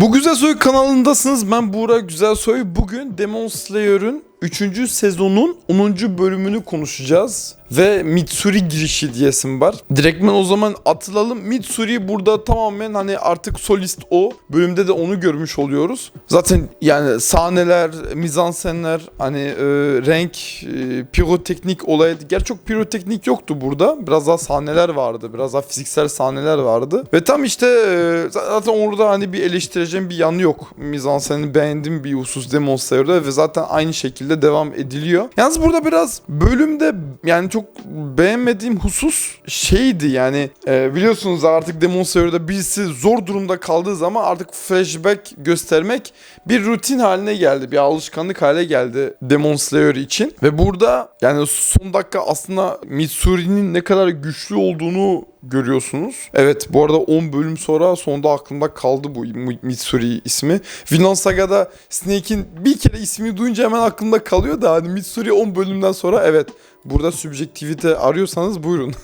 Bu Güzel Soy kanalındasınız. Ben Buğra Güzel Soy. Bugün Demon Slayer'ın 3. sezonun 10. bölümünü konuşacağız. Ve Mitsuri girişi diyesim var. Direktmen o zaman atılalım. Mitsuri burada tamamen hani artık solist o. Bölümde de onu görmüş oluyoruz. Zaten yani sahneler, mizansenler, hani e, renk, e, piroteknik olayı. Gerçi çok piroteknik yoktu burada. Biraz daha sahneler vardı. Biraz daha fiziksel sahneler vardı. Ve tam işte e, zaten orada hani bir eleştireceğim bir yanı yok. Mizansenini beğendiğim bir husus Demon Slayer'da ve zaten aynı şekilde devam ediliyor. Yalnız burada biraz bölümde yani çok beğenmediğim husus şeydi yani e, biliyorsunuz artık Demon Slayer'da birisi zor durumda kaldığı zaman artık flashback göstermek bir rutin haline geldi. Bir alışkanlık hale geldi Demon Slayer için. Ve burada yani son dakika aslında Mitsuri'nin ne kadar güçlü olduğunu görüyorsunuz. Evet bu arada 10 bölüm sonra sonunda aklımda kaldı bu Mitsuri ismi. Vinland Saga'da Snake'in bir kere ismini duyunca hemen aklımda kalıyor da hani Mitsuri 10 bölümden sonra evet burada subjektivite arıyorsanız buyurun.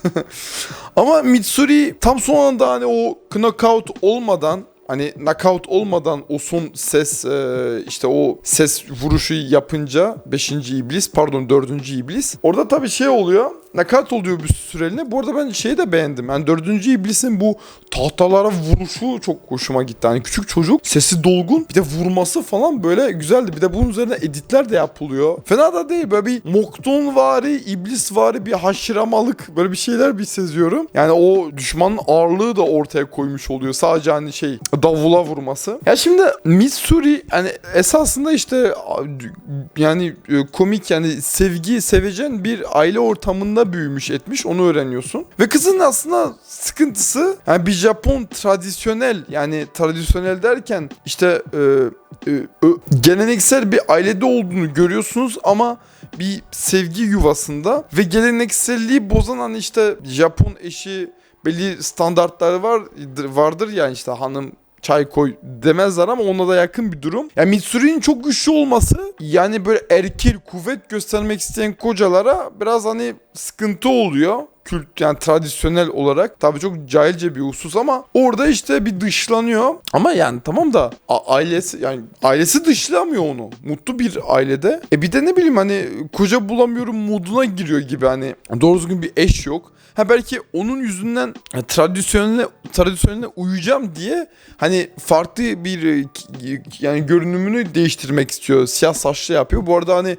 Ama Mitsuri tam son anda hani o knockout olmadan Hani knockout olmadan o son ses e, işte o ses vuruşu yapınca 5. iblis pardon 4. iblis orada tabii şey oluyor knockout oluyor bir süreliğine. Bu arada ben şeyi de beğendim. Yani 4. iblisin bu tahtalara vuruşu çok hoşuma gitti. Hani küçük çocuk sesi dolgun bir de vurması falan böyle güzeldi. Bir de bunun üzerine editler de yapılıyor. Fena da değil böyle bir Mokton vari, iblis vari bir haşıramalık böyle bir şeyler bir seziyorum. Yani o düşmanın ağırlığı da ortaya koymuş oluyor. Sadece hani şey davula vurması. Ya şimdi Missouri hani esasında işte yani e, komik yani sevgi sevecen bir aile ortamında büyümüş etmiş onu öğreniyorsun. Ve kızın aslında sıkıntısı yani bir Japon tradisyonel yani tradisyonel derken işte e, e, geleneksel bir ailede olduğunu görüyorsunuz ama bir sevgi yuvasında ve gelenekselliği bozan hani işte Japon eşi belli standartları var vardır yani işte hanım çay koy demezler ama ona da yakın bir durum. Yani Mitsuri'nin çok güçlü olması yani böyle erkil kuvvet göstermek isteyen kocalara biraz hani sıkıntı oluyor kült yani tradisyonel olarak tabii çok cahilce bir husus ama orada işte bir dışlanıyor. Ama yani tamam da ailesi yani ailesi dışlamıyor onu. Mutlu bir ailede. E bir de ne bileyim hani koca bulamıyorum moduna giriyor gibi hani doğru düzgün bir eş yok. Ha belki onun yüzünden yani tradisyonel tradisyonel uyuyacağım diye hani farklı bir yani görünümünü değiştirmek istiyor. Siyah saçlı yapıyor. Bu arada hani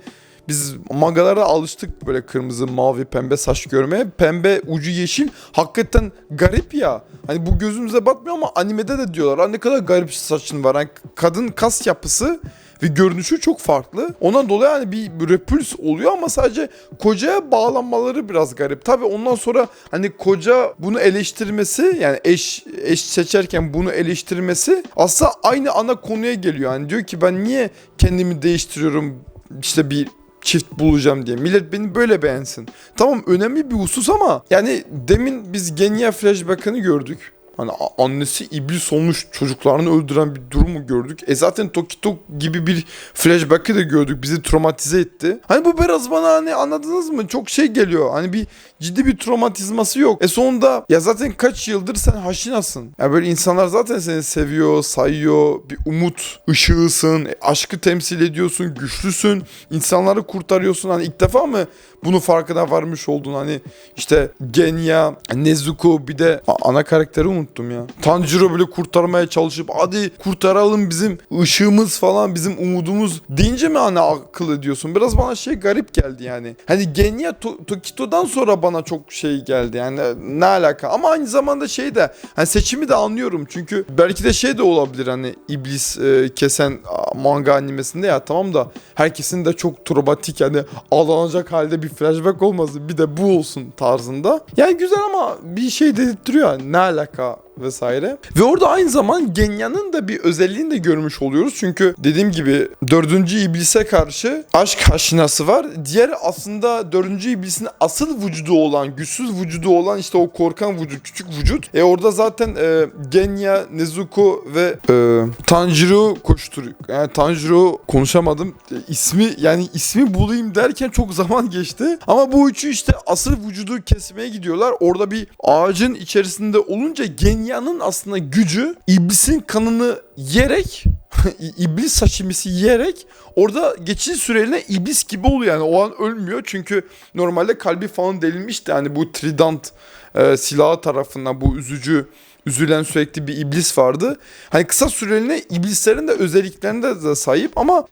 biz magalara alıştık böyle kırmızı, mavi, pembe saç görmeye. Pembe, ucu yeşil hakikaten garip ya. Hani bu gözümüze batmıyor ama animede de diyorlar. Ne kadar garip saçın var. Hani kadın kas yapısı ve görünüşü çok farklı. Ona dolayı hani bir repüls oluyor ama sadece kocaya bağlanmaları biraz garip. Tabi ondan sonra hani koca bunu eleştirmesi yani eş eş seçerken bunu eleştirmesi aslında aynı ana konuya geliyor. Yani diyor ki ben niye kendimi değiştiriyorum işte bir çift bulacağım diye. Millet beni böyle beğensin. Tamam önemli bir husus ama yani demin biz Genya flashback'ını gördük. Hani annesi iblis olmuş çocuklarını öldüren bir durumu gördük. E zaten Tokito gibi bir flashback'ı da gördük. Bizi traumatize etti. Hani bu biraz bana hani anladınız mı? Çok şey geliyor. Hani bir ciddi bir travmatizması yok. E sonunda ya zaten kaç yıldır sen haşinasın. Ya böyle insanlar zaten seni seviyor, sayıyor. Bir umut ışığısın. E, aşkı temsil ediyorsun, güçlüsün. insanları kurtarıyorsun. Hani ilk defa mı bunu farkına varmış oldun? Hani işte Genya, Nezuko bir de ana karakteri unuttum ya. Tanjiro böyle kurtarmaya çalışıp hadi kurtaralım bizim ışığımız falan bizim umudumuz deyince mi hani akıl ediyorsun? Biraz bana şey garip geldi yani. Hani Genya to- Tokito'dan sonra bana çok şey geldi yani ne alaka ama aynı zamanda şey de hani seçimi de anlıyorum çünkü belki de şey de olabilir hani iblis e, kesen manga animesinde ya tamam da herkesin de çok traumatik yani ağlanacak halde bir flashback olmasın bir de bu olsun tarzında. Yani güzel ama bir şey dedirtiyor ne alaka vesaire. Ve orada aynı zaman Genya'nın da bir özelliğini de görmüş oluyoruz. Çünkü dediğim gibi dördüncü iblise karşı aşk haşinası var. Diğer aslında dördüncü iblisin asıl vücudu olan, güçsüz vücudu olan işte o korkan vücut, küçük vücut. E orada zaten e, Genya, Nezuko ve e, Tanjiro koşturuyor. Yani Tanjiro konuşamadım. E, ismi yani ismi bulayım derken çok zaman geçti. Ama bu üçü işte asıl vücudu kesmeye gidiyorlar. Orada bir ağacın içerisinde olunca Genya Genya'nın aslında gücü iblisin kanını yerek iblis sashimisi yiyerek orada geçici süreliğine iblis gibi oluyor. Yani o an ölmüyor çünkü normalde kalbi falan delinmişti. Yani bu trident e, silahı tarafından bu üzücü üzülen sürekli bir iblis vardı. Hani kısa süreliğine iblislerin de özelliklerine de sahip ama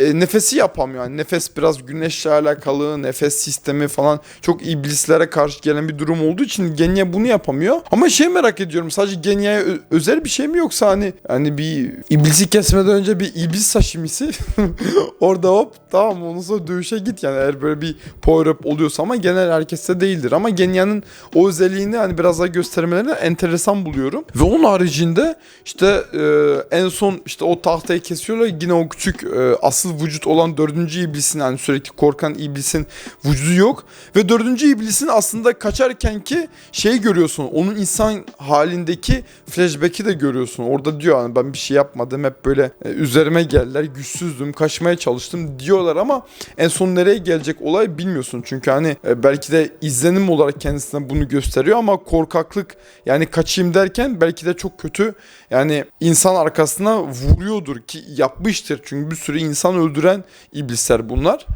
e, nefesi yapamıyor. Yani nefes biraz güneşle alakalı, nefes sistemi falan çok iblislere karşı gelen bir durum olduğu için Genya bunu yapamıyor. Ama şey merak ediyorum sadece Genya'ya özel bir şey mi yoksa hani hani bir iblisi kesmeden önce bir iblis sashimisi orada hop tamam ondan sonra dövüşe git yani eğer böyle bir power up oluyorsa ama genel herkeste değildir ama Genya'nın o özelliğini hani biraz daha göstermelerini enteresan buluyorum. Ve onun haricinde işte e, en son işte o tahtayı kesiyorlar yine o küçük e, asıl vücut olan dördüncü iblisin yani sürekli korkan iblisin vücudu yok. Ve dördüncü iblisin aslında kaçarken ki şeyi görüyorsun onun insan halindeki flashback'i de görüyorsun. Orada diyor hani ben bir şey yapmadım hep böyle e, üzerime geldiler güçsüzdüm kaçmaya çalıştım diyorlar ama en son nereye gelecek olay bilmiyorsun. Çünkü hani e, belki de izlenim olarak kendisine bunu gösteriyor ama korkaklık yani kaçayım derken belki de çok kötü yani insan arkasına vuruyordur ki yapmıştır. Çünkü bir sürü insan öldüren iblisler bunlar.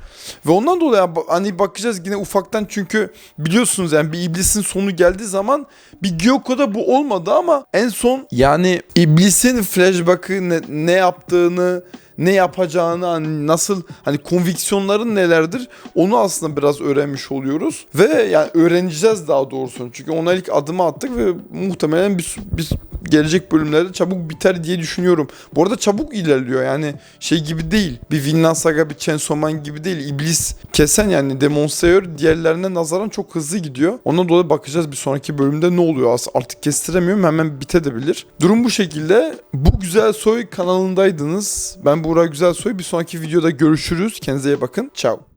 Ve ondan dolayı hani bakacağız yine ufaktan çünkü biliyorsunuz yani bir iblisin sonu geldiği zaman bir Gyoko'da bu olmadı ama en son yani iblisin flashback'ı ne, ne yaptığını ne yapacağını hani nasıl hani konviksiyonların nelerdir onu aslında biraz öğrenmiş oluyoruz. Ve yani öğreneceğiz daha doğrusu. Çünkü ona ilk adımı attık ve muhtemelen biz, biz gelecek bölümlerde çabuk biter diye düşünüyorum. Bu arada çabuk ilerliyor yani şey gibi değil bir Vinland Saga bir Chainsaw Man gibi değil iblis kesen yani Demon Slayer diğerlerine nazaran çok hızlı gidiyor. Ondan dolayı bakacağız bir sonraki bölümde ne oluyor artık kestiremiyorum hemen bitebilir. Durum bu şekilde bu güzel soy kanalındaydınız ben Buğra Güzel Soy bir sonraki videoda görüşürüz kendinize iyi bakın ciao.